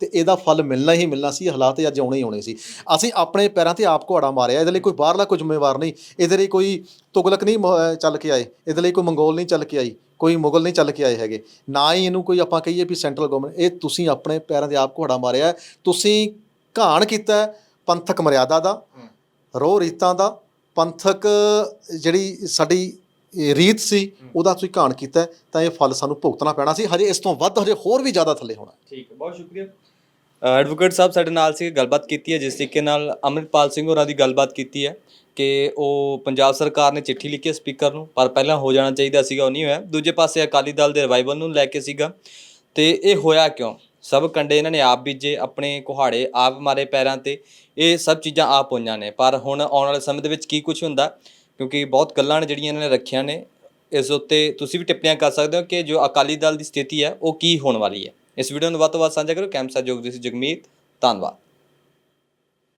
Speaker 1: ਤੇ ਇਹਦਾ ਫਲ ਮਿਲਣਾ ਹੀ ਮਿਲਣਾ ਸੀ, ਹਾਲਾਤ ਅੱਜ ਆਉਣੇ ਹੀ ਆਉਣੇ ਸੀ। ਅਸੀਂ ਆਪਣੇ ਪੈਰਾਂ ਤੇ ਆਪ ਘੋੜਾ ਮਾਰਿਆ, ਇਹਦੇ ਲਈ ਕੋਈ ਬਾਹਰਲਾ ਕੋਈ ਜ਼ਿੰਮੇਵਾਰ ਨਹੀਂ। ਇਹਦੇ ਲਈ ਕੋਈ ਤੁਗਲਕ ਨਹੀਂ ਮ- ਚੱਲ ਕੇ ਆਏ। ਇਹਦੇ ਲਈ ਕੋਈ ਮੰਗੋਲ ਨਹੀਂ ਚੱਲ ਕੇ ਆਈ, ਕੋਈ ਮੁਗਲ ਨਹੀਂ ਚੱਲ ਕੇ ਆਏ ਹੈਗੇ। ਨਾ ਹੀ ਇਹਨੂੰ ਕੋਈ ਆਪਾਂ ਕਹੀਏ ਵੀ ਸੈਂਟਰਲ ਗਵਰਨਮੈਂਟ, ਇਹ ਤੁਸੀਂ ਆਪਣੇ ਪੈਰਾਂ ਤੇ ਆਪ ਘੋੜਾ ਮਾਰਿਆ ਤੁਸੀਂ ਘਾਣ ਕੀਤਾ ਪੰਥਕ ਮਰਿਆਦਾ ਦਾ, ਰੋਹ ਰੀਤਾਂ ਦਾ, ਪੰਥਕ ਜਿਹੜੀ ਸਾਡੀ ਰੀਤ ਸੀ, ਉਹਦਾ ਤੁਸੀਂ ਘਾਣ ਕੀਤਾ ਤਾਂ ਇਹ ਫਲ ਸਾਨੂੰ ਭੁਗਤਣਾ ਪੈਣਾ ਸੀ। ਹਜੇ ਇਸ ਤੋਂ ਵੱਧ ਹਜੇ ਹੋਰ ਵੀ ਜ਼ਿਆਦਾ ਥੱਲੇ ਹੋਣਾ
Speaker 2: ਠੀਕ ਹੈ, ਬਹੁਤ ਸ਼ੁਕਰੀਆ। ਐਡਵੋਕੇਟ ਸਾਹਿਬ ਸਾਡੇ ਨਾਲ ਸੀ ਗੱਲਬਾਤ ਕੀਤੀ ਹੈ, ਜਿਸ ਤਰੀਕੇ ਨਾਲ ਅੰਮ੍ਰਿਤਪਾਲ ਸਿੰਘ ਹੋਰਾਂ ਦੀ ਗੱਲਬਾਤ ਕੀਤੀ ਹੈ ਕਿ ਉਹ ਪੰਜਾਬ ਸਰਕਾਰ ਨੇ ਚਿੱਠੀ ਲਿਖੀ ਹੈ ਸਪੀਕਰ ਨੂੰ, ਪਰ ਪਹਿਲਾਂ ਹੋ ਜਾਣਾ ਚਾਹੀਦਾ ਸੀਗਾ, ਉਹ ਨਹੀਂ ਹੋਇਆ। ਦੂਜੇ ਪਾਸੇ ਅਕਾਲੀ ਦਲ ਦੇ ਰਿਵਾਈਵਲ ਨੂੰ ਲੈ ਕੇ ਸੀਗਾ। ਤੇ ਇਹ ਹੋਇਆ ਕਿਉਂ? ਸਭ ਕੰਡੇ ਇਹਨਾਂ ਨੇ ਆਪ ਬੀਜੇ, ਆਪਣੇ ਕੁਹਾੜੇ ਆਪ ਮਾਰੇ ਪੈਰਾਂ ਤੇ, ਇਹ ਸਭ ਚੀਜ਼ਾਂ ਆਪ ਹੋਈਆਂ ਨੇ। ਪਰ ਹੁਣ ਆਉਣ ਵਾਲੇ ਸਮੇਂ ਦੇ ਵਿੱਚ ਕੀ ਕੁਝ ਹੁੰਦਾ? ਕਿਉਂਕਿ ਬਹੁਤ ਗੱਲਾਂ ਨੇ ਜਿਹੜੀਆਂ ਇਹਨਾਂ ਨੇ ਰੱਖੀਆਂ ਨੇ। ਇਸ ਉੱਤੇ ਤੁਸੀਂ ਵੀ ਟਿੱਪਣੀਆਂ ਕਰ ਸਕਦੇ ਹੋ ਕਿ ਜੋ ਅਕਾਲੀ ਦਲ ਦੀ ਸਥਿਤੀ ਹੈ, ਉਹ ਕੀ ਹੋਣ ਵਾਲੀ ਹੈ। ਇਸ ਵੀਡੀਓ ਨੂੰ ਵੱਧ ਤੋਂ ਵੱਧ ਸਾਂਝਾ ਕਰੋ। ਕੈਂਪਸਾ ਜੋਗਦੀ ਸੀ ਜਗਮੀਤ। ਧੰਨਵਾਦ।